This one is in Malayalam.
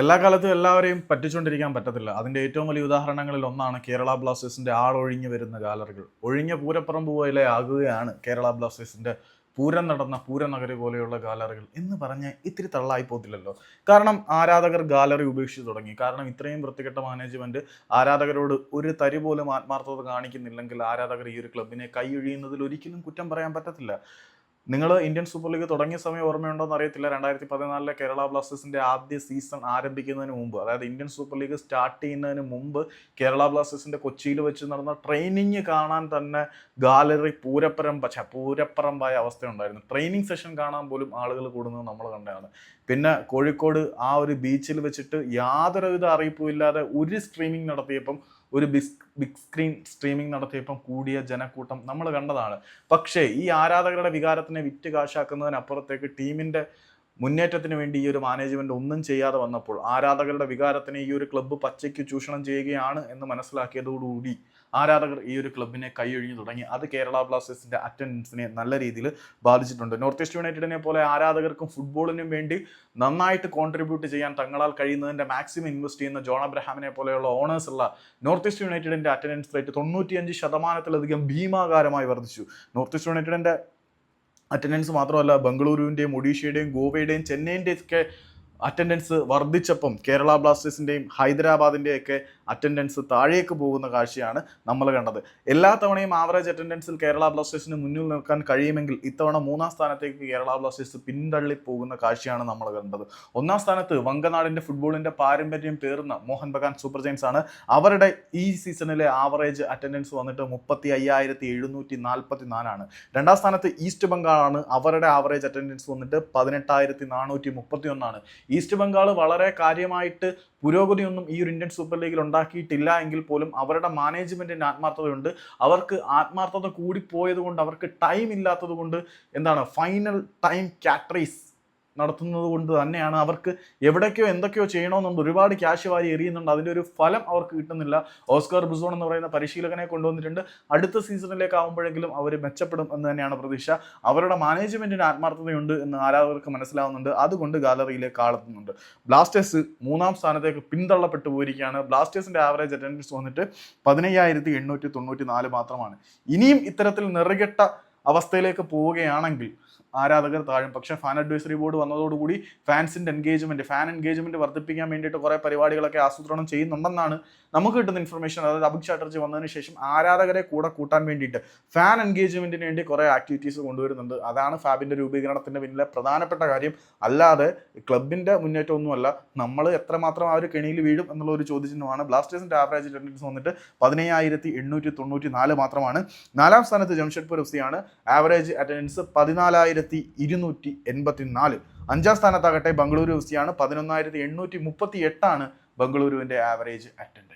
എല്ലാ കാലത്തും എല്ലാവരെയും പറ്റിച്ചുകൊണ്ടിരിക്കാൻ പറ്റത്തില്ല. അതിന്റെ ഏറ്റവും വലിയ ഉദാഹരണങ്ങളിൽ ഒന്നാണ് കേരള ബ്ലാസ്റ്റേഴ്സിന്റെ ആളൊഴിഞ്ഞു വരുന്ന ഗാലറികൾ. ഒഴിഞ്ഞ പൂരപ്പറമ്പ് പോലെ ആകുകയാണ് കേരള ബ്ലാസ്റ്റേഴ്സിന്റെ പൂരം നടന്ന പൂരനഗരി പോലെയുള്ള ഗാലറികൾ എന്ന് പറഞ്ഞ് ഇത്തിരി തള്ളായി പോത്തില്ലല്ലോ കാരണം ആരാധകർ ഗാലറി ഉപേക്ഷിച്ച് തുടങ്ങി. കാരണം ഇത്രയും വൃത്തികെട്ട മാനേജ്മെന്റ് ആരാധകരോട് ഒരു തരി പോലും ആത്മാർത്ഥത കാണിക്കുന്നില്ലെങ്കിൽ ആരാധകർ ഈ ഒരു ക്ലബിനെ കൈയൊഴിയുന്നതിൽ ഒരിക്കലും കുറ്റം പറയാൻ പറ്റത്തില്ല. നിങ്ങൾ ഇന്ത്യൻ സൂപ്പർ ലീഗ് തുടങ്ങിയ സമയം ഓർമ്മയുണ്ടോ എന്ന് അറിയത്തില്ല. രണ്ടായിരത്തി പതിനാലിലെ കേരള ബ്ലാസ്റ്റേഴ്സിന്റെ ആദ്യ സീസൺ ആരംഭിക്കുന്നതിന് മുമ്പ് അതായത് ഇന്ത്യൻ സൂപ്പർ ലീഗ് സ്റ്റാർട്ട് ചെയ്യുന്നതിന് മുമ്പ് കേരള ബ്ലാസ്റ്റേഴ്സിന്റെ കൊച്ചിയിൽ വെച്ച് നടന്ന ട്രെയിനിങ് കാണാൻ തന്നെ ഗാലറി പൂരപ്പറമ്പ ഛ, പൂരപ്പറമ്പായ അവസ്ഥയുണ്ടായിരുന്നു. ട്രെയിനിങ് സെഷൻ കാണാൻ പോലും ആളുകൾ കൂടുന്നത് നമ്മൾ കണ്ടതാണ്. പിന്നെ കോഴിക്കോട് ആ ഒരു ബീച്ചിൽ വെച്ചിട്ട് യാതൊരുവിധ അറിയിപ്പും ഇല്ലാതെ ഒരു സ്ട്രീമിംഗ് നടത്തിയപ്പം ഒരു ബിസ് ബിഗ് സ്ക്രീൻ സ്ട്രീമിംഗ് നടത്തിയപ്പം കൂടിയ ജനക്കൂട്ടം നമ്മൾ കണ്ടതാണ്. പക്ഷേ ഈ ആരാധകരുടെ വികാരത്തിനെ വിറ്റ് കാശാക്കുന്നതിനപ്പുറത്തേക്ക് ടീമിന്റെ മുന്നേറ്റത്തിന് വേണ്ടി ഈ ഒരു മാനേജ്മെന്റ് ഒന്നും ചെയ്യാതെ വന്നപ്പോൾ ആരാധകരുടെ വികാരത്തിനെ ഈ ഒരു ക്ലബ്ബ് പച്ചയ്ക്ക് ചൂഷണം ചെയ്യുകയാണ് എന്ന് മനസ്സിലാക്കിയതോടുകൂടി ആരാധകർ ഈ ഒരു ക്ലബിനെ കൈയൊഴിഞ്ഞു തുടങ്ങി. അത് കേരള ബ്ലാസ്റ്റേഴ്സിന്റെ അറ്റൻഡൻസിനെ നല്ല രീതിയിൽ ബാധിച്ചിട്ടുണ്ട്. നോർത്ത് ഈസ്റ്റ് യുണൈറ്റഡിനെ പോലെ ആരാധകർക്കും ഫുട്ബോളിനും വേണ്ടി നന്നായിട്ട് കോൺട്രിബ്യൂട്ട് ചെയ്യാൻ തങ്ങളാൽ കഴിയുന്നതിന്റെ മാക്സിമം ഇൻവെസ്റ്റ് ചെയ്യുന്ന ജോൺ അബ്രഹാമിനെ പോലെയുള്ള ഓണേഴ്സ് ഉള്ള നോർത്ത് ഈസ്റ്റ് യുണൈറ്റഡിന്റെ അറ്റൻഡൻസ് റേറ്റ് തൊണ്ണൂറ്റിയഞ്ച് ശതമാനത്തിലധികം ഭീമാകാരമായി വർദ്ധിച്ചു. നോർത്ത് ഈസ്റ്റ് യുണൈറ്റഡിന്റെ അറ്റൻഡൻസ് മാത്രമല്ല ബംഗളൂരുവിന്റെയും ഒഡീഷയുടെയും ഗോവയുടെയും ചെന്നൈന്റെയും ഒക്കെ അറ്റൻഡൻസ് വർദ്ധിച്ചപ്പം കേരള ബ്ലാസ്റ്റേഴ്സിന്റെയും ഹൈദരാബാദിന്റെയൊക്കെ അറ്റൻഡൻസ് താഴേക്ക് പോകുന്ന കാഴ്ചയാണ് നമ്മൾ കണ്ടത്. എല്ലാ തവണയും ആവറേജ് അറ്റൻഡൻസിൽ കേരള ബ്ലാസ്റ്റേഴ്സിന് മുന്നിൽ നിൽക്കാൻ കഴിയുമെങ്കിൽ ഇത്തവണ മൂന്നാം സ്ഥാനത്തേക്ക് കേരള ബ്ലാസ്റ്റേഴ്സ് പിന്തള്ളി പോകുന്ന കാഴ്ചയാണ് നമ്മൾ കണ്ടത്. ഒന്നാം സ്ഥാനത്ത് വങ്കനാടിന്റെ ഫുട്ബോളിന്റെ പാരമ്പര്യം പേർന്ന മോഹൻ ബഗാൻ സൂപ്പർ ജയൻസ് ആണ്. അവരുടെ ഈ സീസണിലെ ആവറേജ് അറ്റൻഡൻസ് വന്നിട്ട് മുപ്പത്തി അയ്യായിരത്തി എഴുന്നൂറ്റി നാൽപ്പത്തി നാലാണ് രണ്ടാം സ്ഥാനത്ത് ഈസ്റ്റ് ബംഗാളാണ് അവരുടെ ആവറേജ് അറ്റൻഡൻസ് വന്നിട്ട് പതിനെട്ടായിരത്തി നാനൂറ്റി മുപ്പത്തി ഒന്നാണ് ഈസ്റ്റ് ബംഗാൾ വളരെ കാര്യമായിട്ട് പുരോഗതിയൊന്നും ഈ ഒരു ഇന്ത്യൻ സൂപ്പർ ലീഗിൽ ഉണ്ടാക്കിയിട്ടില്ല എങ്കിൽ പോലും അവരുടെ മാനേജ്മെന്റിന്റെ ആത്മാർത്ഥതയുണ്ട്. അവർക്ക് ആത്മാർത്ഥത കൂടിപ്പോയത് കൊണ്ട് അവർക്ക് ടൈം ഇല്ലാത്തത് കൊണ്ട് എന്താണ് ഫൈനൽ ടൈം കാറ്ററീസ് നടത്തുന്നത് കൊണ്ട് തന്നെയാണ് അവർക്ക് എവിടേക്കോ എന്തൊക്കെയോ ചെയ്യണമെന്നുണ്ട്. ഒരുപാട് ക്യാഷ് വാരി എറിയുന്നുണ്ട്. അതിന്റെ ഒരു ഫലം അവർക്ക് കിട്ടുന്നില്ല. ഓസ്കാർ ബുസോൺ എന്ന് പറയുന്ന പരിശീലകനെ കൊണ്ടുവന്നിട്ടുണ്ട്. അടുത്ത സീസണിലേക്ക് ആകുമ്പോഴെങ്കിലും അവർ മെച്ചപ്പെടും എന്ന് തന്നെയാണ് പ്രതീക്ഷ. അവരുടെ മാനേജ്മെന്റിന് ആത്മാർത്ഥതയുണ്ട് എന്ന് ആരാധകർക്ക് മനസ്സിലാവുന്നുണ്ട്. അതുകൊണ്ട് ഗാലറിയിലേക്ക് ആളെത്തുന്നുണ്ട്. ബ്ലാസ്റ്റേഴ്സ് മൂന്നാം സ്ഥാനത്തേക്ക് പിന്തള്ളപ്പെട്ടു പോയിരിക്കുകയാണ്. ബ്ലാസ്റ്റേഴ്സിന്റെ ആവറേജ് അറ്റൻഡൻസ് വന്നിട്ട് പതിനയ്യായിരത്തി എണ്ണൂറ്റി തൊണ്ണൂറ്റി നാല് മാത്രമാണ്. ഇനിയും ഇത്തരത്തിൽ നിറകെട്ട അവസ്ഥയിലേക്ക് പോവുകയാണെങ്കിൽ ആരാധകർ താഴും. പക്ഷേ ഫാൻ അഡ്വൈസറി ബോർഡ് വന്നതോടുകൂടി ഫാൻസിന്റെ എൻഗേജ്മെന്റ് ഫാൻ എൻഗേജ്മെന്റ് വർദ്ധിപ്പിക്കാൻ വേണ്ടിയിട്ട് കുറേ പരിപാടികളൊക്കെ ആസൂത്രണം ചെയ്യുന്നുണ്ടെന്നാണ് നമുക്ക് കിട്ടുന്ന ഇൻഫർമേഷൻ അതായത് അഭിക് ചാറ്റർജി വന്നതിന് ശേഷം ആരാധകരെ കൂടെ കൂട്ടാൻ വേണ്ടിയിട്ട് ഫാൻ എൻഗേജ്മെന്റിന് വേണ്ടി കുറേ ആക്ടിവിറ്റീസ് കൊണ്ടുവരുന്നുണ്ട്. അതാണ് ഫാബിന്റെ രൂപീകരണത്തിന്റെ പിന്നിലെ പ്രധാനപ്പെട്ട കാര്യം. അല്ലാതെ ക്ലബിന്റെ മുന്നേറ്റമൊന്നുമല്ല നമ്മൾ എത്രമാത്രം ആ ഒരു കെണിയിൽ വീഴും എന്നുള്ള ഒരു ചോദ്യചിഹ്നമാണ്. ബ്ലാസ്റ്റേഴ്സിന്റെ ആവറേജ് അറ്റൻഡൻസ് വന്നിട്ട് പതിനയ്യായിരത്തി എണ്ണൂറ്റി തൊണ്ണൂറ്റി നാല് മാത്രമാണ്. നാലാം സ്ഥാനത്ത് ജംഷഡ്പൂർ എഫ് സിയാണ് ആവറേജ് അറ്റൻഡൻസ് പതിനാലായിരത്തി ഇരുന്നൂറ്റി എൺപത്തി നാല് അഞ്ചാം സ്ഥാനത്താകട്ടെ ബംഗളൂരു എഫ് സിയാണ് പതിനൊന്നായിരത്തി എണ്ണൂറ്റി മുപ്പത്തി എട്ടാണ് ബംഗളൂരുവിന്റെ ആവറേജ് അറ്റൻഡൻസ്